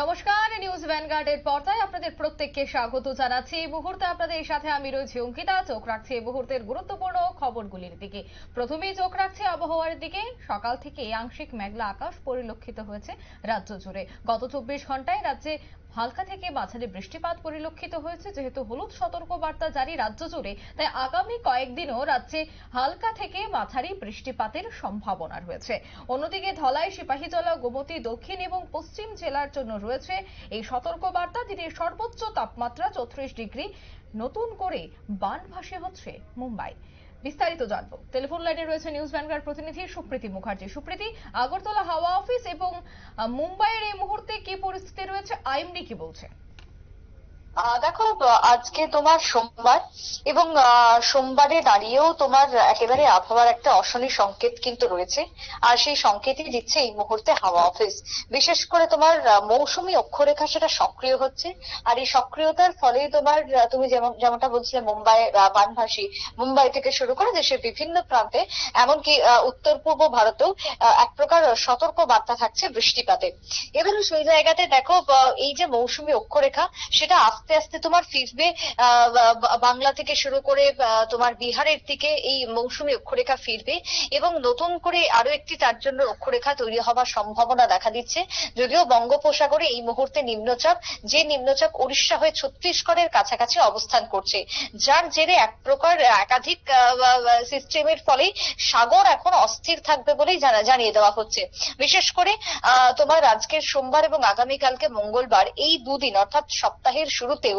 নমস্কার, নিউজ ভ্যানগার্ডের পর্দায় আপনাদের প্রত্যেককে স্বাগত জানাচ্ছি। এই মুহূর্তে আপনাদের সাথে আমি রয়েছি অঙ্কিতা। চোখ রাখছি এই মুহূর্তের গুরুত্বপূর্ণ খবরগুলির দিকে। প্রথমেই চোখ রাখছি আবহাওয়ার দিকে। সকাল থেকে আংশিক মেঘলা আকাশ পরিলক্ষিত হয়েছে রাজ্য জুড়ে। গত চব্বিশ ঘন্টায় রাজ্যে হালকা থেকে মাঝারি বৃষ্টিপাত পরিলক্ষিত হয়েছে। যেহেতু হলুদ সতর্ক বার্তা জারি রাজ্য জুড়ে, তাই আগামী কয়েকদিনও রাজ্যে হালকা থেকে মাঝারি বৃষ্টিপাতের সম্ভাবনা রয়েছে। অন্যদিকে ধলাই, সিপাহীজলা, গোমতী, দক্ষিণ এবং পশ্চিম জেলার জন্য রয়েছে। এই সতর্ক বার্তা দিনের সর্বোচ্চ তাপমাত্রা চৌত্রিশ ডিগ্রি। নতুন করে বানভাসে হচ্ছে মুম্বাই। বিস্তারিত জানব। টেলিফোন লাইনে রয়েছে নিউজ ভ্যানগার্ড প্রতিনিধি সুপ্রীতি মুখার্জি। সুপ্রীতি, আগরতলা হাওয়া অফিস এবং মুম্বাইয়ের এই মুহূর্তে কি পরিস্থিতি রয়েছে? আইএমডি কি বলছে? দেখো আজকে তোমার সোমবার এবং সোমবারে দাঁড়িয়েও তোমার একেবারে আবহাওয়ার একটা অশনি সংকেত কিন্তু রয়েছে। আর সেই সংকেতই দিচ্ছে এই মুহূর্তে হাওয়া অফিস। বিশেষ করে তোমার মৌসুমী অক্ষরেখা সেটা সক্রিয় হচ্ছে। আর এই সক্রিয়তার ফলে তোমার তুমি যেমন, যেমনটা বলছিলে মুম্বাই বানভাসী মুম্বাই থেকে শুরু করে দেশের বিভিন্ন প্রান্তে, এমনকি উত্তর পূর্ব ভারতেও এক প্রকার সতর্ক বার্তা থাকছে বৃষ্টিপাতে। এবারে সেই জায়গাতে দেখো এই যে মৌসুমী অক্ষরেখা সেটা আস্তে আস্তে তোমার ফিরবে বাংলা থেকে শুরু করে তোমার বিহারের দিকে এই মৌসুমী অক্ষরেখা ফিরবে এবং নতুন করে আরও একটি তার জন্য অক্ষরেখা তৈরি হওয়ার সম্ভাবনা দেখা দিচ্ছে। যদিও বঙ্গোপসাগরে এই মুহূর্তে নিম্নচাপ, যে নিম্নচাপ উড়িষ্যা হয়ে ছত্তিশগড়ের কাছাকাছি অবস্থান করছে। যার জেরে এক প্রকার, একাধিক সিস্টেমের ফলে সাগর এখন অস্থির থাকবে বলেই জানা- জানিয়ে দেওয়া হচ্ছে। বিশেষ করে তোমার আজকের সোমবার এবং আগামীকালকে মঙ্গলবার এই দুদিন, অর্থাৎ সপ্তাহের শুরুতেও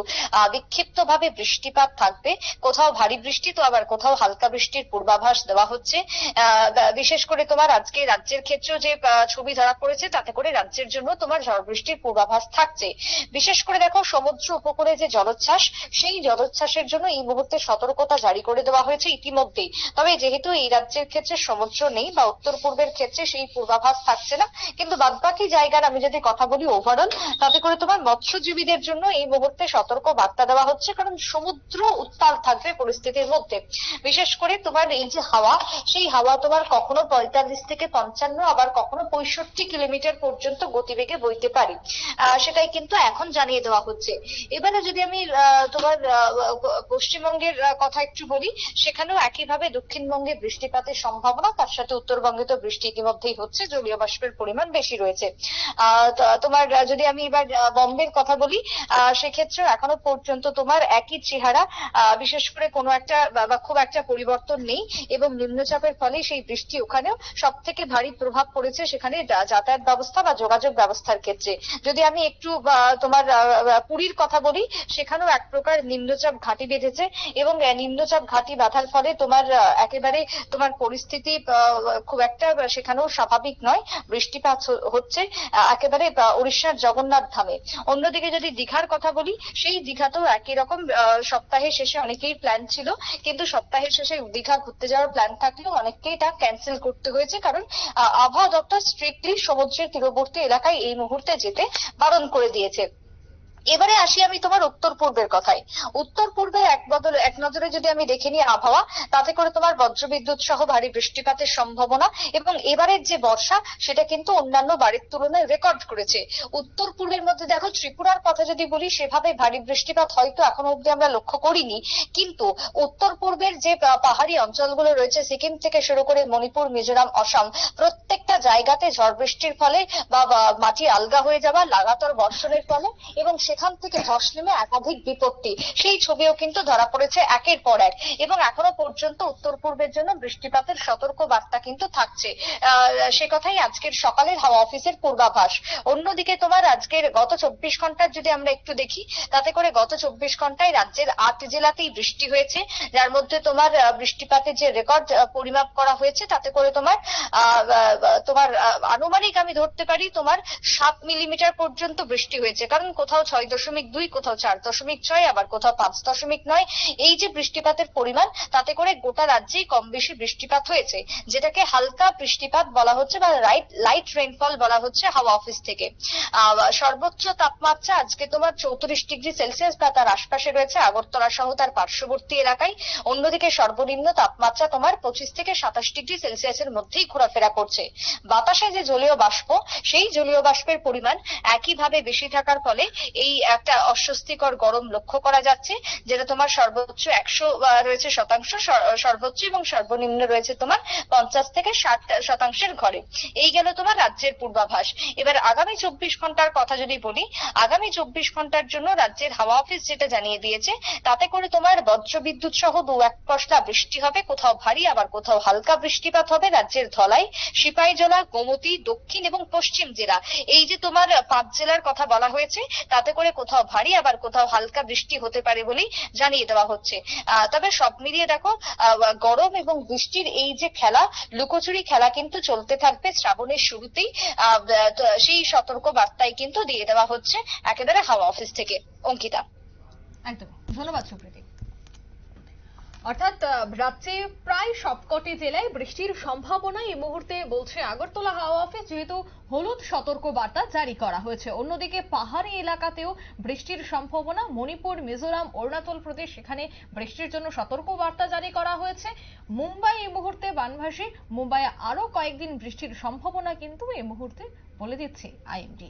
বিক্ষিপ্ত ভাবে বৃষ্টিপাত থাকবে। কোথাও ভারী বৃষ্টি তো আবার কোথাও হালকা বৃষ্টির পূর্বাভাস দেওয়া হচ্ছে। বিশেষ করে তোমার আজকে রাজ্যের ক্ষেত্রেও যে ছবি ধরা পড়েছে, তাতে করে রাজ্যের জন্য তোমার ঝড় বৃষ্টির পূর্বাভাস থাকছে। বিশেষ করে দেখো, সমুদ্র উপকূলে যে জলোচ্ছ্বাস, সেই জলোচ্ছ্বাসের জন্য এই মুহূর্তে সতর্কতা জারি করে দেওয়া হয়েছে ইতিমধ্যেই। তবে যেহেতু এই রাজ্যের ক্ষেত্রে সমুদ্র নেই বা উত্তর পূর্বের ক্ষেত্রে সেই পূর্বাভাস থাকছে না, কিন্তু বাদবাকি জায়গার আমি যদি কথা বলি ওভারঅল তাতে করে তোমার মৎস্যজীবীদের জন্য এই মুহূর্তে সতর্ক বার্তা দেওয়া হচ্ছে কারণ সমুদ্র উত্তাল থাকবে পরিস্থিতির মধ্যে। বিশেষ করে তোমার এই যে হাওয়া সেই হাওয়া তোমার কখনো পঁয়তাল্লিশ থেকে পঞ্চান্ন আবার কখনো পঁয়ষট্টি কিলোমিটার পর্যন্ত গতিবেগে বইতে পারে। সেটাই কিন্তু এখন জানিয়ে দেওয়া হচ্ছে। এবারে যদি আমি তোমার পশ্চিমবঙ্গের কথা একটু বলি সেখানেও একইভাবে দক্ষিণবঙ্গে বৃষ্টিপাতের সম্ভাবনা তার সাথে উত্তরবঙ্গে তো বৃষ্টি ইতিমধ্যেই হচ্ছে জলীয় বাষ্পের পরিমাণ বেশি রয়েছে। তোমার যদি আমি এবার বম্বের কথা বলি আহ, সেক্ষেত্রে এখনও পর্যন্ত তোমার একই চেহারা বিশেষ করে কোনো একটা, বা- খুব একটা পরিবর্তন নেই এবং নিম্নচাপের ফলে সেই বৃষ্টি ওখানেও সব থেকে ভারী প্রভাব পড়েছে সেখানে যাতায়াত ব্যবস্থা বা যোগাযোগ ব্যবস্থার ক্ষেত্রে। যদি আমি একটু তোমার পুরীর কথা বলি, সেখানেও এক প্রকার নিম্নচাপ ঘাঁটি বেঁধেছে এবং নিম্নচাপ ঘাঁটি বাঁধার ফলে তোমার একেবারে তোমার পরিস্থিতি খুব একটা সেখানেও স্বাভাবিক নয়। বৃষ্টিপাত হচ্ছে একেবারে উড়িষ্যার জগন্নাথ ধামে অন্যদিকে যদি দীঘার কথা বলি সেই দীঘাতেও একই রকম সপ্তাহের শেষে অনেকেই প্ল্যান ছিল, কিন্তু সপ্তাহের শেষে দীঘা ঘুরতে যাওয়ার প্ল্যান থাকলেও অনেককেই তা ক্যান্সেল করতে হয়েছে। কারণ আবহাওয়া দপ্তর স্ট্রিক্টলি সমুদ্রের তীরবর্তী এলাকায় এই মুহূর্তে যেতে বারণ করে দিয়েছে। এবারে আসি আমি তোমার উত্তর পূর্বের কথায়। উত্তর পূর্বে এক বদল, এক নজরে যদি আমি দেখে নিই আবহাওয়া, তাতে করে তোমার বজ্রবিদ্যুৎ সহ ভারী বৃষ্টিপাতের সম্ভাবনা এবং এবারের যে বর্ষা, সেটা কিন্তু অন্যান্য বারের তুলনায় রেকর্ড করেছে। উত্তর পূর্বের মধ্যে দেখো, ত্রিপুরার কথা যদি বলি, সেভাবে ভারী বৃষ্টিপাত হয়তো এখনও অব্দি আমরা লক্ষ্য করিনি। কিন্তু উত্তর পূর্বের যে পাহাড়ি অঞ্চলগুলো রয়েছে, সিকিম থেকে শুরু করে মণিপুর, মিজোরাম, অসম, প্রত্যেকটা জায়গাতে ঝড় বৃষ্টির ফলে বা বা মাটি আলগা হয়ে যাওয়া, লাগাতার বর্ষণের ফলে এবং সেখান থেকে ধস নেমে একাধিক বিপত্তি। সেই ছবিও কিন্তু ধরা পড়েছে একের পর এক। এবং এখনও পর্যন্ত উত্তর পূর্বের জন্য বৃষ্টিপাতের সতর্ক বার্তা কিন্তু থাকছে। সে কথাই আজকের সকালের হাওয়া অফিসের পূর্বাভাস। অন্যদিকে তোমার আজকের গত চব্বিশ ঘণ্টার যদি আমরা একটু দেখি, তাতে করে গত চব্বিশ ঘন্টায় রাজ্যের আট জেলাতেই বৃষ্টি হয়েছে। যার মধ্যে তোমার বৃষ্টিপাতের যে রেকর্ড পরিমাপ করা হয়েছে, তাতে করে তোমার তোমার আনুমানিক আমি ধরতে পারি তোমার সাত মিলিমিটার পর্যন্ত বৃষ্টি হয়েছে। কারণ কোথাও ছয় ছয় দশমিক দুই কোথাও চার, দশমিক ছয় আবার কোথাও পাঁচ, দশমিক নয়। এই যে বৃষ্টিপাতের পরিমাণ, তাতে করে গোটা রাজ্যেই কম বেশি বৃষ্টিপাত হয়েছে, যেটাকে হালকা বৃষ্টিপাত বলা হচ্ছে বা লাইট লাইট রেইনফল বলা হচ্ছে হাওয়া অফিস থেকে। সর্বোচ্চ তাপমাত্রা আজকে তোমার চৌত্রিশ ডিগ্রি সেলসিয়াস বা তার আশপাশে রয়েছে আগরতলা সহ তার পার্শ্ববর্তী এলাকায়। অন্যদিকে সর্বনিম্ন তাপমাত্রা তোমার পঁচিশ থেকে সাতাশ ডিগ্রি সেলসিয়াসের মধ্যেই ঘোরাফেরা করছে। বাতাসে যে জলীয় বাষ্প, সেই জলীয় বাষ্পের পরিমাণ একইভাবে বেশি থাকার ফলে এই একটা অস্বস্তিকর গরম লক্ষ্য করা যাচ্ছে, যেটা তোমার সর্বোচ্চ একশো রয়েছে শতাংশ সর্বোচ্চ এবং সর্বনিম্ন রয়েছে তোমার পঞ্চাশ থেকে ষাট শতাংশের ঘরে। এই গেল তোমার রাজ্যের পূর্বাভাস। এবার আগামী চব্বিশ ঘণ্টার কথা যদি বলি, আগামী চব্বিশ ঘণ্টার জন্য রাজ্যের হাওয়া অফিস যেটা জানিয়ে দিয়েছে, তাতে করে তোমার বজ্র বিদ্যুৎ সহ দু এক পশলা বৃষ্টি হবে, কোথাও ভারী, আবার কোথাও হালকা বৃষ্টিপাত হবে রাজ্যের ধলাই সিপাহীজলা গোমতী, দক্ষিণ এবং পশ্চিম জেলা। এই যে তোমার পাঁচ জেলার কথা বলা হয়েছে, তাতে করে কোথাও ভারী, আবার কোথাও হালকা বৃষ্টি হতে পারে বলেই জানিয়ে দেওয়া হচ্ছে। তবে সব মিলিয়ে দেখো গরম এবং বৃষ্টির এই যে খেলা, লুকোচুরি খেলা কিন্তু চলতে থাকবে শ্রাবণের শুরুতেই। সেই সতর্ক বার্তাই কিন্তু দিয়ে দেওয়া হচ্ছে একেবারে হাওয়া অফিস থেকে। অঙ্কিতা। একদম। ধন্যবাদ সুপ্রীতি। অর্থাৎ রাজ্যে প্রায় সবকটি জেলায় বৃষ্টির সম্ভাবনা এই মুহূর্তে বলছে আগরতলা হাওয়া অফিস, যেহেতু হলুদ সতর্ক বার্তা জারি করা হয়েছে। অন্যদিকে পাহাড়ি এলাকাতেও বৃষ্টির সম্ভাবনা। মণিপুর, মিজোরাম, অরুণাচল প্রদেশ, সেখানে বৃষ্টির জন্য সতর্ক বার্তা জারি করা হয়েছে। মুম্বাই এই মুহূর্তে বানভাসী। মুম্বাইয়ে আরও কয়েকদিন বৃষ্টির সম্ভাবনা কিন্তু এই মুহূর্তে বলে দিচ্ছে আইএমডি।